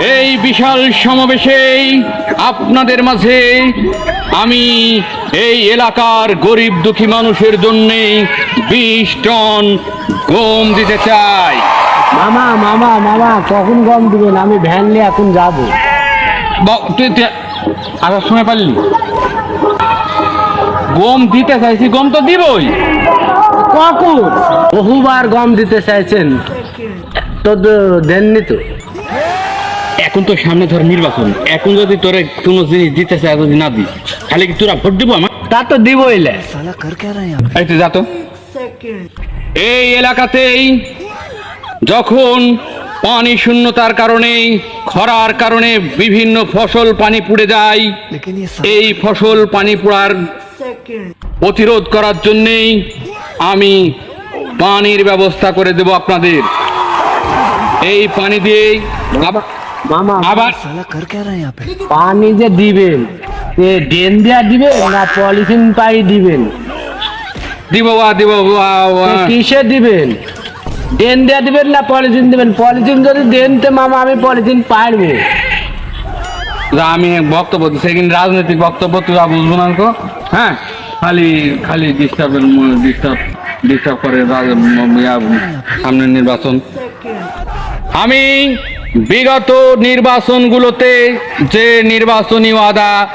এই বিশাল সমাবেশে আপনাদের মাঝে আমি এই এলাকার গরিব দুঃখী মানুষের জন্য বিশ টন গম দিতে চাই। মামা মামা মামা কখন গম দিবেন? আমি ভ্যান নিয়ে এখন যাব। ব- তুই তুই আসার সময় পারলি? গম দিতে চাইছি গম তো দিবই। কখন? বহুবার গম দিতে চাইছেন। তো দেননি তো? এখন তো সামনে ধর নির্বাচন। এখন যদি তোরে কোন জিনিস দিতে চায় যদি না দিস তাহলে কি তোরা ভোট দিব আমার? তা তো দিব লে। এই যা তো। এই এলাকাতেই যখন পানি শূন্যতার কারণে খরার কারণে বিভিন্ন ফসল পানি পুড়ে যায় এই ফসল পানি পুড়ার প্রতিরোধ করার জন্যেই আমি পানির ব্যবস্থা করে দেব আপনাদের। এই পানি দিয়ে মামা আবার? পানি যে দিবেন ড্রেন দিবেন না পলিথিন পাই দিবেন? দিব ওয়া দিব কিসে দিবেন? ড্রেন দিবেন না পলিথিন দিবেন? পলিথিন যদি দেন মামা আমি পলিথিন পারব আমি বক্তব্য সেদিন রাজনৈতিক বক্তব্য তুই বুঝব না হ্যাঁ? খালি খালি ডিস্টার্ব ডিস্টার্ব ডিস্টার্ব করে সামনের নির্বাচন। আমি বিগত নির্বাচনগুলোতে যে নির্বাচনী ওয়াদা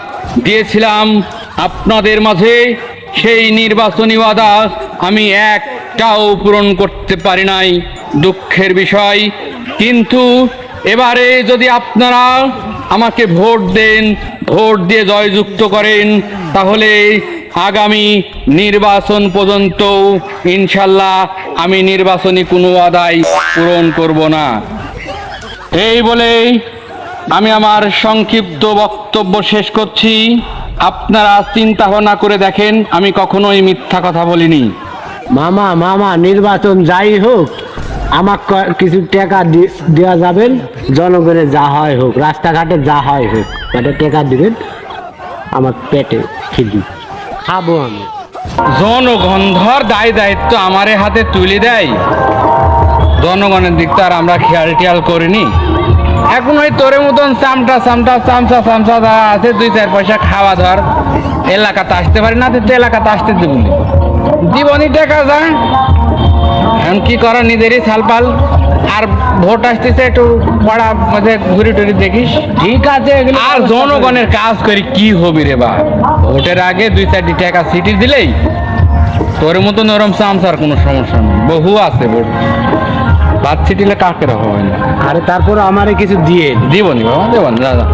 দিয়েছিলাম আপনাদের মাঝে, সেই নির্বাচনী ওয়াদা আমি একটাও পূরণ করতে পারি নাই। দুঃখের বিষয়। কিন্তু এবারে যদি আপনারা আমাকে ভোট দেন, ভোট দিয়ে জয়যুক্ত করেন, তাহলে আগামী নির্বাচন পর্যন্ত ইনশাল্লাহ আমি নির্বাচনী কোনো আদায় পূরণ করব না। এই বলেই আমি আমার সংক্ষিপ্ত বক্তব্য শেষ করছি। আপনারা চিন্তা ভাবনা করে দেখেন আমি কখনোই মিথ্যা কথা বলিনি। মামা মামা নির্বাচন যাই হোক আমার কিছু টাকা দেওয়া যাবেন? জনগণের যা হয় হোক রাস্তাঘাটে যা হয় হোক কটা টাকা দিবেন আমার পেটে খিদি। খাব আমি। জনগন্ধর দায় দায়িত্ব আমারে হাতে তুলে দেয়। জনগণের দিক তো আর আমরা খেয়াল টিয়াল করিনি। এখন ওই তোর মতন চামটা চামটা চামচা চামচা যা আছে দুই চার পয়সা খাওয়া ধর। এলাকাতে আসতে পারি না তো এলাকাতে আসতে দিবনি জীবনী টাকা যা। এখন কি করা নিজেরই ছালপাল আর ভোট আসতেছে একটু পড়া মধ্যে ঘুরি টুরি দেখিস। ঠিক আছে আর জনগণের কাজ করি কি হবি রে বা? ভোটের আগে দুই চারটি টাকা সিটি দিলেই তোর মতো নরম চামচার কোনো সমস্যা নেই। বহু আছে ভোট। বাদ কাকে কাকের হয় না আরে তারপর আমারে কিছু দিয়ে দিবনি বাবা দেবনি দাদা।